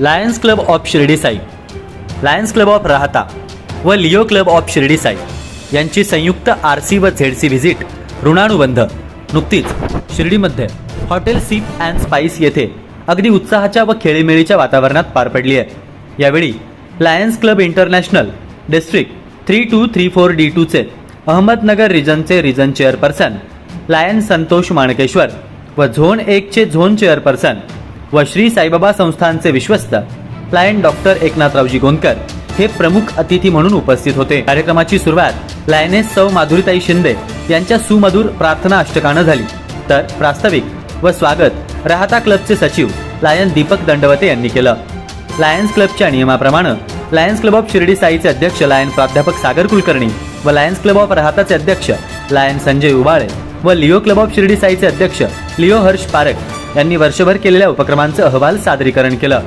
Lions Club of Shirdi Sai Lions Club of Rahata व Leo Club of Shirdi Sai यांची संयुक्त R C व Z C visit ऋणानुबंध नुकतीच शिर्डीमध्ये हॉटेल सीप अँड स्पाईस येथे अगदी उत्साहाच्या व खेळीमेळीच्या वातावरणात पार पडली आहे. यावेळी Lions Club International District three two three four D टूचे Ahmednagar रिजनचे region chairperson Lion Santosh Manakeshwar व झोन एकचे झोन चेअरपर्सन व श्री साईबाबा संस्थानचे विश्वस्त लायन डॉक्टर एकनाथरावजी गोंदकर हे प्रमुख अतिथी म्हणून उपस्थित होते. कार्यक्रमाची सुरुवात लायनेस सौ माधुरीताई शिंदे यांच्या सुमधुर प्रार्थना अष्टकानं झाली. तर प्रास्ताविक व स्वागत राहता क्लबचे सचिव लायन दीपक दंडवते यांनी केलं. लायन्स क्लबच्या नियमाप्रमाणे लायन्स क्लब ऑफ शिर्डी साईचे अध्यक्ष लायन प्राध्यापक सागर कुलकर्णी व लायन्स क्लब ऑफ राहताचे अध्यक्ष लायन संजय उबाळे व लिओ क्लब ऑफ शिर्डी साईचे अध्यक्ष लिओ हर्ष पारक यांनी वर्षभर केलेल्या उपक्रमांचं अहवाल सादरीकरण केलं.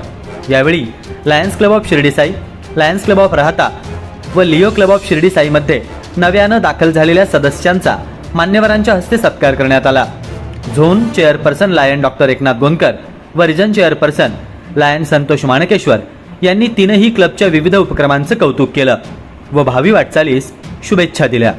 यावेळी Lions Club of Shirdi Sai Lions Club of Rahata व लिओ क्लब ऑफ शिर्डीसाईमध्ये नव्यानं दाखल झालेल्या सदस्यांचा मान्यवरांच्या हस्ते सत्कार करण्यात आला. Zone chairperson Lion doctor Eknath Gondkar व region chairperson Lion Santosh Manakeshwar यांनी तीनही क्लबच्या विविध उपक्रमांचं कौतुक केलं व भावी वाटचालीस शुभेच्छा दिल्या.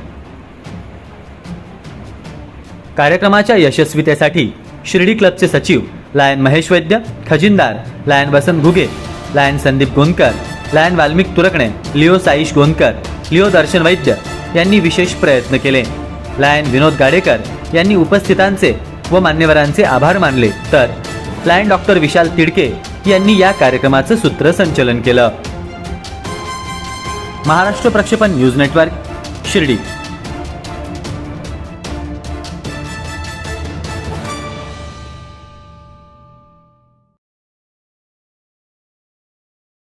कार्यक्रमाच्या यशस्वीतेसाठी शिर्डी क्लबचे सचिव lion Mahesh Vaidya खजिनदार Lion Vasant Ghuge Lion Sandeep Gondkar Lion Valmik Turkane Leo Saish Gondkar Leo Darshan Vaidya यांनी विशेष प्रयत्न केले. लायन विनोद गाडेकर यांनी उपस्थितांचे व मान्यवरांचे आभार मानले. तर लायन डॉक्टर विशाल तिडके यांनी या कार्यक्रमाचं सूत्रसंचलन केलं. महाराष्ट्र प्रक्षेपण न्यूज नेटवर्क शिर्डी.